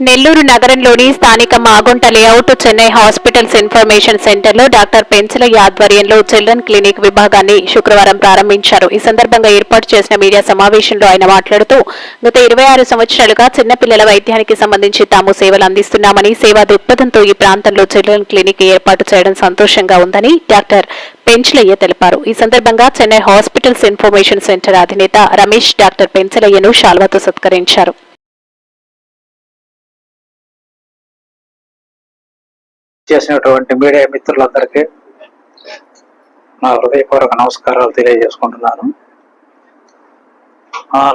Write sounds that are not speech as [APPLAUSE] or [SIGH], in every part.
నెల్లూరు నగరంలోని స్థానిక Magunta layout Chennai hospitals information సెంటర్లో డాక్టర్ పెన్సిలయ్య ఆధ్వర్యంలో చిల్డ్రన్ క్లినిక్ విభాగాన్ని శుక్రవారం ప్రారంభించారు. ఈ సందర్భంగా ఏర్పాటు చేసిన మీడియా సమావేశంలో ఆయన మాట్లాడుతూ గత ఇరవై ఆరు సంవత్సరాలుగా చిన్నపిల్లల వైద్యానికి సంబంధించి తాము సేవలు అందిస్తున్నామని సేవా దృక్పథంతో ఈ ప్రాంతంలో చిల్డ్రన్ క్లినిక్ ఏర్పాటు చేయడం సంతోషంగా ఉందని డాక్టర్ పెంచలయ్య తెలిపారు. ఈ సందర్భంగా చెన్నై హాస్పిటల్స్ ఇన్ఫర్మేషన్ సెంటర్ అధినేత రమేష్ డాక్టర్ పెంచలయ్యను శాల్వాతో సత్కరించారు. చేసినటువంటి మీడియా మిత్రులందరికీ నా హృదయపూర్వక నమస్కారాలు తెలియజేసుకుంటున్నాను.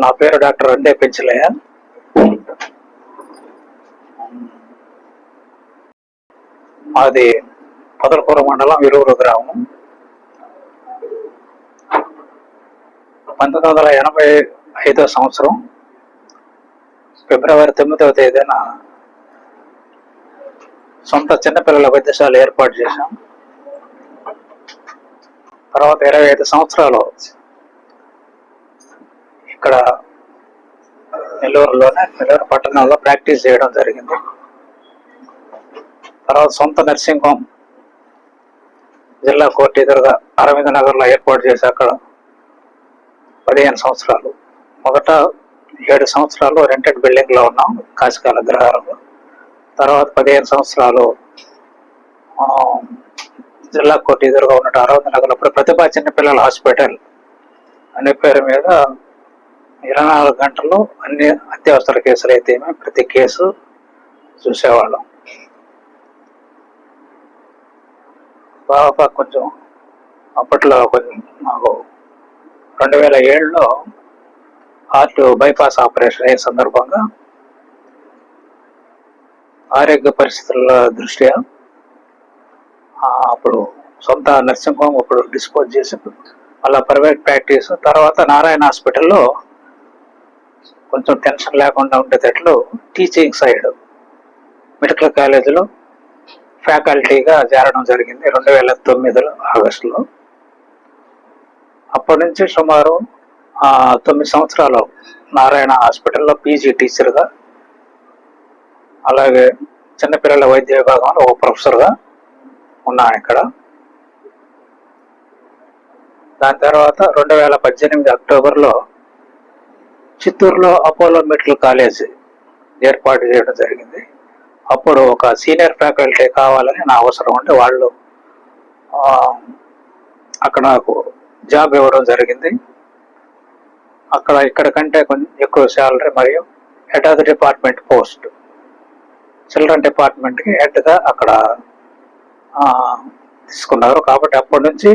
నా పేరు డాక్టర్ అండే పెంచలయ్య. మాది పదలకూర మండలం ఇరువురు గ్రామం. పంతొమ్మిది వందల ఎనభై ఐదో సంవత్సరం ఫిబ్రవరి తొమ్మిదవ తేదీన సొంత చిన్నపిల్లల వైద్యశాల ఏర్పాటు చేశాం. తర్వాత ఇరవై ఐదు సంవత్సరాలు ఇక్కడ నెల్లూరులోనే నెల్లూరు పట్టణంలో ప్రాక్టీస్ చేయడం జరిగింది. తర్వాత సొంత నర్సింగ్ హోమ్ జిల్లా కోర్టు ఎదురుగా అరవింద్ నగర్లో ఏర్పాటు చేసి అక్కడ పదిహేను సంవత్సరాలు. మొదట ఏడు సంవత్సరాలు రెంటెడ్ బిల్డింగ్లో ఉన్నాం కాశీకాల గ్రహారంలో. తర్వాత పదిహేను సంవత్సరాలు జిల్లా కోర్టు ఎదురుగా ఉన్నట్టు అరవై నగర్లో అప్పుడు ప్రతిభా చిన్నపిల్లల హాస్పిటల్ అనే పేరు మీద ఇరవై నాలుగు గంటలు అన్ని అత్యవసర కేసులు అయితేనే ప్రతి కేసు చూసేవాళ్ళం. బాబా కొంచెం అప్పట్లో కొంచెం మాకు రెండు వేల ఏడులో హార్ట్ బైపాస్ ఆపరేషన్ అయిన సందర్భంగా ఆరోగ్య పరిస్థితుల దృష్ట్యా అప్పుడు సొంత నర్సింగ్ హోమ్ అప్పుడు డిస్పోజ్ చేసి మళ్ళీ ప్రైవేట్ ప్రాక్టీస్ తర్వాత నారాయణ హాస్పిటల్లో కొంచెం టెన్షన్ లేకుండా ఉండేటట్లు టీచింగ్ సైడ్ మెడికల్ కాలేజీలో ఫ్యాకల్టీగా చేరడం జరిగింది రెండు వేల తొమ్మిదిలో ఆగస్టులో. అప్పటి నుంచి సుమారు తొమ్మిది సంవత్సరాలు నారాయణ హాస్పిటల్లో పీజీ టీచర్గా అలాగే చిన్నపిల్లల వైద్య విభాగంలో ఒక ప్రొఫెసర్గా ఉన్నాను ఇక్కడ. దాని తర్వాత రెండు వేల పద్దెనిమిది అక్టోబర్లో చిత్తూరులో అపోలో మెడికల్ కాలేజ్ ఏర్పాటు చేయడం జరిగింది. అప్పుడు ఒక సీనియర్ ఫ్యాకల్టీ కావాలని నా అవసరం ఉంటే వాళ్ళు అక్కడ నాకు జాబ్ ఇవ్వడం జరిగింది. అక్కడ ఇక్కడ కంటే కొంచెం ఎక్కువ శాలరీ మరియు head of the department post. Children డిపార్ట్మెంట్కి హెడ్గా అక్కడ తీసుకున్నారు. కాబట్టి అప్పటి నుంచి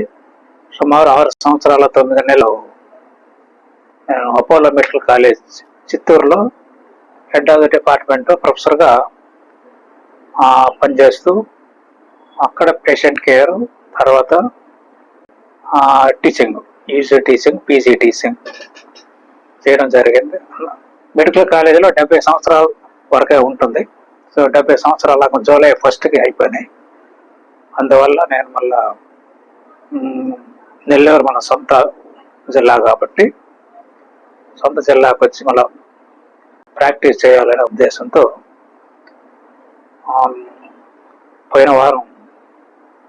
సుమారు ఆరు సంవత్సరాల తొమ్మిది నెలలు నేను అపోలో మెడికల్ కాలేజ్ చిత్తూరులో హెడ్ ఆఫ్ ద డిపార్ట్మెంట్ ప్రొఫెసర్గా పనిచేస్తూ అక్కడ పేషెంట్ కేర్ తర్వాత teaching UG teaching PG teaching చేయడం జరిగింది. మెడికల్ కాలేజీలో డెబ్బై సంవత్సరాల వరకే ఉంటుంది. సో డెబ్బై సంవత్సరాల జూలై ఫస్ట్కి అయిపోయినాయి. అందువల్ల నేను మళ్ళా నెల్లూరు మన సొంత జిల్లా కాబట్టి సొంత జిల్లాకు వచ్చి మళ్ళా ప్రాక్టీస్ చేయాలనే ఉద్దేశంతో పోయిన వారం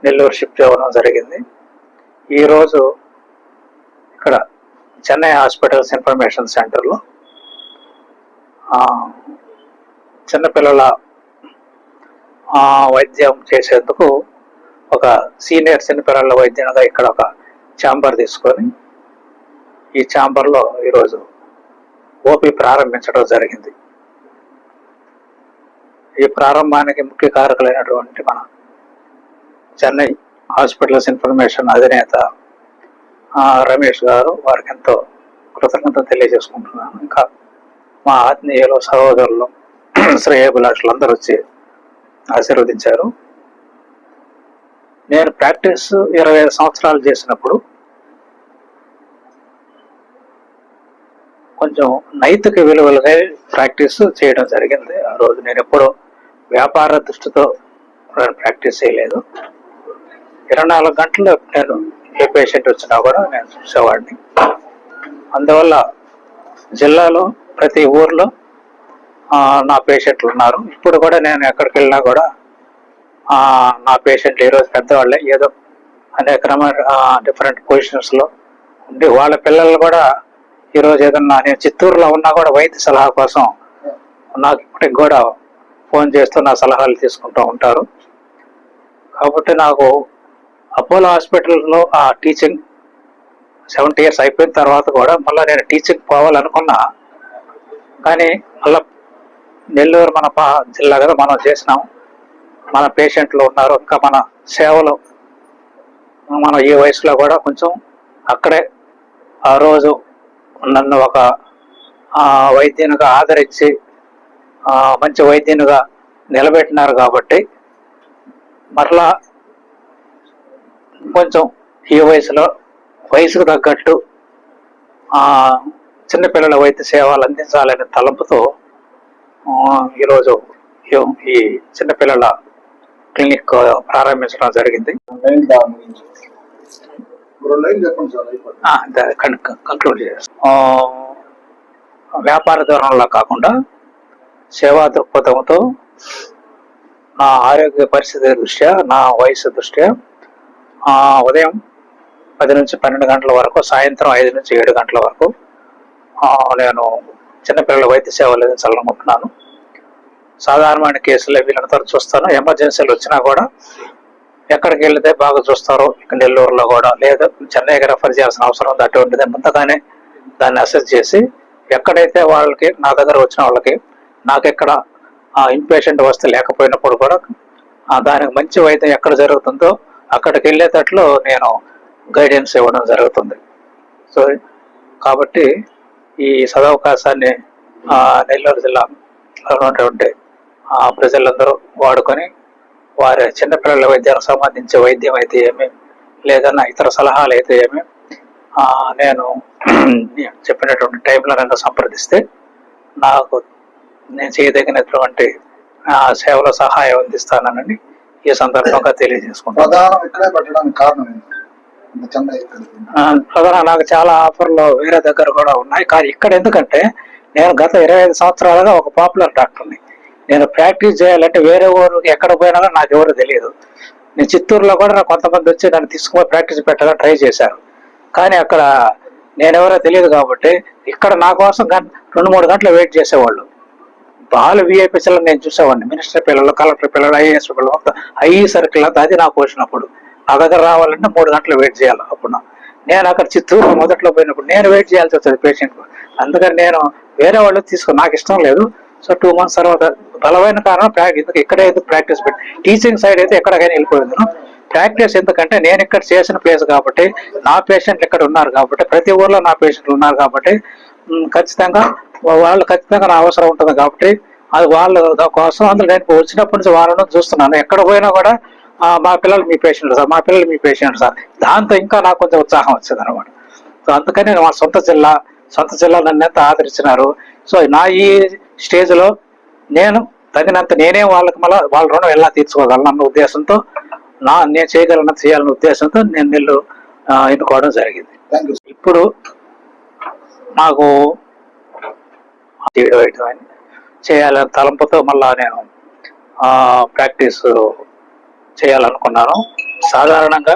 నెల్లూరు షిఫ్ట్ అవ్వడం జరిగింది. ఈరోజు ఇక్కడ చెన్నై హాస్పిటల్స్ ఇన్ఫర్మేషన్ సెంటర్లో చిన్నపిల్లల వైద్యం చేసేందుకు ఒక సీనియర్ చిన్నపిల్లల వైద్యునిగా ఇక్కడ ఒక ఛాంబర్ తీసుకొని ఈ ఛాంబర్లో ఈరోజు ఓపీ ప్రారంభించడం జరిగింది. ఈ ప్రారంభానికి ముఖ్య కారకులైనటువంటి మన చెన్నై హాస్పిటల్స్ ఇన్ఫర్మేషన్ అధినేత రమేష్ గారు వారికి ఎంతో కృతజ్ఞత తెలియజేసుకుంటున్నాను. ఇంకా మా ఆత్మీయులు సహోదరులు [CLEARS THROAT] శ్రేయభిలాషులు అందరూ వచ్చి ఆశీర్వదించారు. నేను ప్రాక్టీస్ ఇరవై ఐదు సంవత్సరాలు చేసినప్పుడు కొంచెం నైతిక విలువలుగా ప్రాక్టీస్ చేయడం జరిగింది. ఆ రోజు నేను ఎప్పుడూ వ్యాపార దృష్టితో నేను ప్రాక్టీస్ చేయలేదు. ఇరవై నాలుగు గంటలు నేను ఏ పేషెంట్ వచ్చినా కూడా నేను చూసేవాడిని. అందువల్ల జిల్లాలో ప్రతి ఊర్లో నా పేషెంట్లు ఉన్నారు. ఇప్పుడు కూడా నేను ఎక్కడికి వెళ్ళినా కూడా నా పేషెంట్లు ఈరోజు పెద్దవాళ్ళే. ఏదో అనేక డిఫరెంట్ పొజిషన్స్లో ఉండి వాళ్ళ పిల్లలు కూడా ఈరోజు ఏదన్నా నేను చిత్తూరులో ఉన్నా కూడా వైద్య సలహా కోసం నాకు ఇప్పటికి కూడా ఫోన్ చేస్తూ నా సలహాలు తీసుకుంటూ ఉంటారు. కాబట్టి నాకు అపోలో హాస్పిటల్లో ఆ టీచింగ్ సెవెంటీ ఇయర్స్ అయిపోయిన తర్వాత కూడా మళ్ళీ నేను టీచింగ్ పోవాలనుకున్నా. కానీ మళ్ళీ నెల్లూరు మన జిల్లా కదా మనం చేసినాం. మన పేషెంట్లు ఉన్నారు ఇంకా మన సేవలు మనం ఈ వయసులో కూడా కొంచెం అక్కడే ఆ రోజు నన్ను ఒక వైద్యునిగా ఆదరించి మంచి వైద్యునిగా నిలబెట్టినారు కాబట్టి మరలా కొంచెం ఈ వయసులో వయసుకు తగ్గట్టు చిన్నపిల్లల వైద్య సేవలు అందించాలనే తలంపుతో ఈరోజు ఈ- చిన్నపిల్లల క్లినిక్ ప్రారంభించడం జరిగింది. కంక్లూడ్ చేస్తాం వ్యాపార ధోరణిలో కాకుండా సేవా దృక్పథంతో నా ఆరోగ్య పరిస్థితి దృష్ట్యా నా వయసు దృష్ట్యా ఆ, ఉదయం పది నుంచి పన్నెండు గంటల వరకు సాయంత్రం ఐదు నుంచి ఏడు గంటల వరకు ఆ, నేను చిన్నపిల్లల వైద్య సేవలు అందించాలనుకుంటున్నాను సాధారణమైన కేసులు వీళ్ళని తరచు చూస్తాను. ఎమర్జెన్సీలు వచ్చినా కూడా ఎక్కడికి వెళ్తే బాగా చూస్తారో. ఇక్కడ నెల్లూరులో కూడా. లేదా చెన్నైకి రెఫర్ చేయాల్సిన అవసరం ఉంది. అటువంటిది ముందుగానే దాన్ని అసెస్ చేసి ఎక్కడైతే వాళ్ళకి నా దగ్గర వచ్చిన వాళ్ళకి నాకెక్కడ ఇంపేషెంట్ వస్తే లేకపోయినప్పుడు కూడా దానికి మంచి వైద్యం ఎక్కడ జరుగుతుందో అక్కడికి వెళ్ళేటట్లు నేను గైడెన్స్ ఇవ్వడం జరుగుతుంది. సో కాబట్టి ఈ సదవకాశాన్ని నెల్లూరు జిల్లాలో ఉన్నటువంటి ఆ, ప్రజలందరూ వాడుకొని వారి చిన్నపిల్లల వైద్యానికి సంబంధించి వైద్యం అయితే ఏమి లేదన్నా ఇతర సలహాలు అయితే ఏమి నేను చెప్పినటువంటి టైంలో నన్ను సంప్రదిస్తే నాకు నేను చేయదగినటువంటి సేవల సహాయం అందిస్తానని ఈ సందర్భంగా తెలియజేసుకుంటాను ప్రధానం ఇక్కడే పెట్టడానికి కారణం ప్రధాన నాకు చాలా ఆఫర్లు వేరే దగ్గర కూడా ఉన్నాయి. కానీ ఇక్కడ ఎందుకంటే నేను గత ఇరవై ఐదు సంవత్సరాలుగా ఒక పాపులర్ డాక్టర్ని. నేను ప్రాక్టీస్ చేయాలంటే వేరే ఊరికి ఎక్కడ పోయినా నాకు ఎవరు తెలియదు. నేను చిత్తూరులో కూడా నాకు కొంతమంది వచ్చి నన్ను తీసుకుని ప్రాక్టీస్ పెట్టాలని ట్రై చేశారు. కానీ అక్కడ నేను ఎవరో తెలియదు కాబట్టి ఇక్కడ నా కోసం రెండు మూడు గంటలు వెయిట్ చేసేవాళ్ళు. బాల విఐపీ నేను చూసేవాడిని. మినిస్టర్ పిల్లలు కలెక్టర్ పిల్లలు ఐఏఎస్ పిల్లలు మొత్తం సర్కిల్ అంతా అది నాకు వచ్చినప్పుడు నా దగ్గర రావాలంటే మూడు గంటలు వెయిట్ చేయాలి అప్పుడు. నేను అక్కడ చిత్తూరు మొదట్లో పోయినప్పుడు నేను వెయిట్ చేయాల్సి వచ్చేది పేషెంట్ అందుకని నేను వేరే వాళ్ళు తీసుకుని నాకు ఇష్టం లేదు. సో టూ మంత్స్ తర్వాత బలమైన కారణం ప్రాక్టీస్ ఇక్కడే ప్రాక్టీస్ పెట్టి టీచింగ్ సైడ్ అయితే ఎక్కడికైనా వెళ్ళిపోయింది. ప్రాక్టీస్ ఎందుకంటే నేను ఇక్కడ చేసిన ప్లేస్ కాబట్టి నా పేషెంట్లు ఇక్కడ ఉన్నారు కాబట్టి ప్రతి ఊర్లో నా పేషెంట్లు ఉన్నారు కాబట్టి ఖచ్చితంగా వాళ్ళు ఖచ్చితంగా నా అవసరం ఉంటుంది కాబట్టి అది వాళ్ళ కోసం అందులో నేను వచ్చినప్పటి నుంచి వాళ్ళను చూస్తున్నాను. ఎక్కడ పోయినా కూడా మా పిల్లలు మీ పేషెంట్ సార్ మా పిల్లలు మీ పేషెంట్ సార్. దాంతో ఇంకా నాకు కొంచెం ఉత్సాహం వచ్చింది అనమాట సో అందుకని మా సొంత జిల్లా సొంత జిల్లా నన్ను ఎంత ఆదరించినారు. సో నా ఈ స్టేజ్లో నేను తగినంత నేనే వాళ్ళకి మళ్ళీ వాళ్ళ రుణం ఎలా తీర్చుకోగలను అన్న ఉద్దేశంతో నా నేను చేయగలను చేయాలన్న ఉద్దేశంతో నేను నెల్లు ఎన్నుకోవడం జరిగింది. ఇప్పుడు నాకు చేయడం చేయాలని తలంపుతో మళ్ళా నేను ప్రాక్టీస్ చేయాలనుకున్నాను. సాధారణంగా